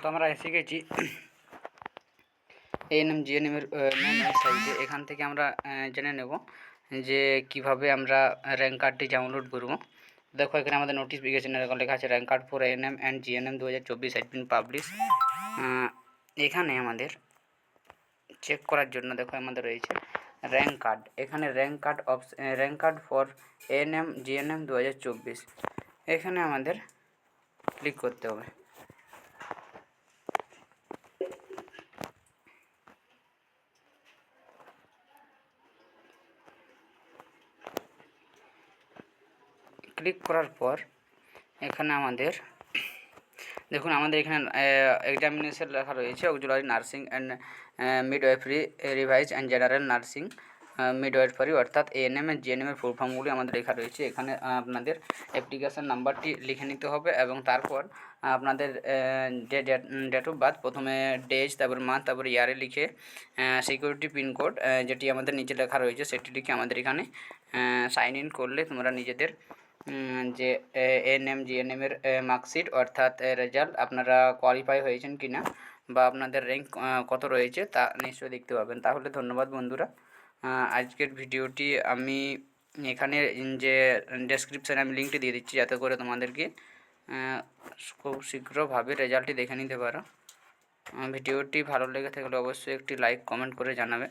তো আমরা এসে গেছি এএনএম জিএনএমের মেন ওয়েবসাইটে এখান থেকে আমরা জেনে নেব যে কীভাবে আমরা র্যাঙ্ক কার্ডটি ডাউনলোড করব। দেখো, এখানে আমাদের নোটিফিকেশন লেখা আছে rank card for ANM and GNM দু হাজার চব্বিশ বিন পাবলিশ এখানে আমাদের চেক করার জন্য দেখো, আমাদের রয়েছে র্যাঙ্ক কার্ড এখানে rank card oops rank card for ANM GNM দু হাজার চব্বিশ। এখানে আমাদের ক্লিক করতে হবে। ক্লিক করার পর এখানে আমাদের, দেখুন আমাদের এখানে এক্সামিনেশন লেখা রয়েছে auxiliary nursing and midwifery revise and general nursing midwifery অর্থাৎ এএনএম এর জিএনএম এর ফুল ফর্মগুলি আমাদের লেখা রয়েছে। এখানে আপনাদের অ্যাপ্লিকেশন নাম্বারটি লিখে নিতে হবে এবং তারপর আপনাদের যে ডেট অফ বার্থ, প্রথমে ডেজ, তারপর মান্থ, তারপর ইয়ারে লিখে সিকিউরিটি পিনকোড যেটি আমাদের নিচে লেখা রয়েছে, সেটি লিখে আমাদের এখানে সাইন ইন করলে তোমরা নিজেদের যে এএনএম জিএনএম এর মার্কশিট অর্থাৎ রেজাল্ট আপনারা কোয়ালিফাই হয়েছেন কি না বা আপনাদের র্যাঙ্ক কত রয়েছে তা নিশ্চয়ই দেখতে পাবেন। তাহলে ধন্যবাদ বন্ধুরা। আজকের ভিডিওটি আমি এখানে যে ডেসক্রিপশানে আমি লিঙ্কটি দিয়ে দিচ্ছি যাতে করে তোমাদেরকে খুব শীঘ্রভাবে রেজাল্টটি দেখে নিতে পারো। ভিডিওটি ভালো লেগে থাকলে অবশ্যই একটি লাইক কমেন্ট করে জানাবে।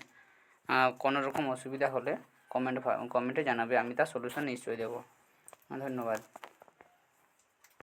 কোনো রকম অসুবিধা হলে কমেন্ট কমেন্টে জানাবে। আমি তার সলিউশন নিশ্চয়ই দেবো। ধন্যবাদ।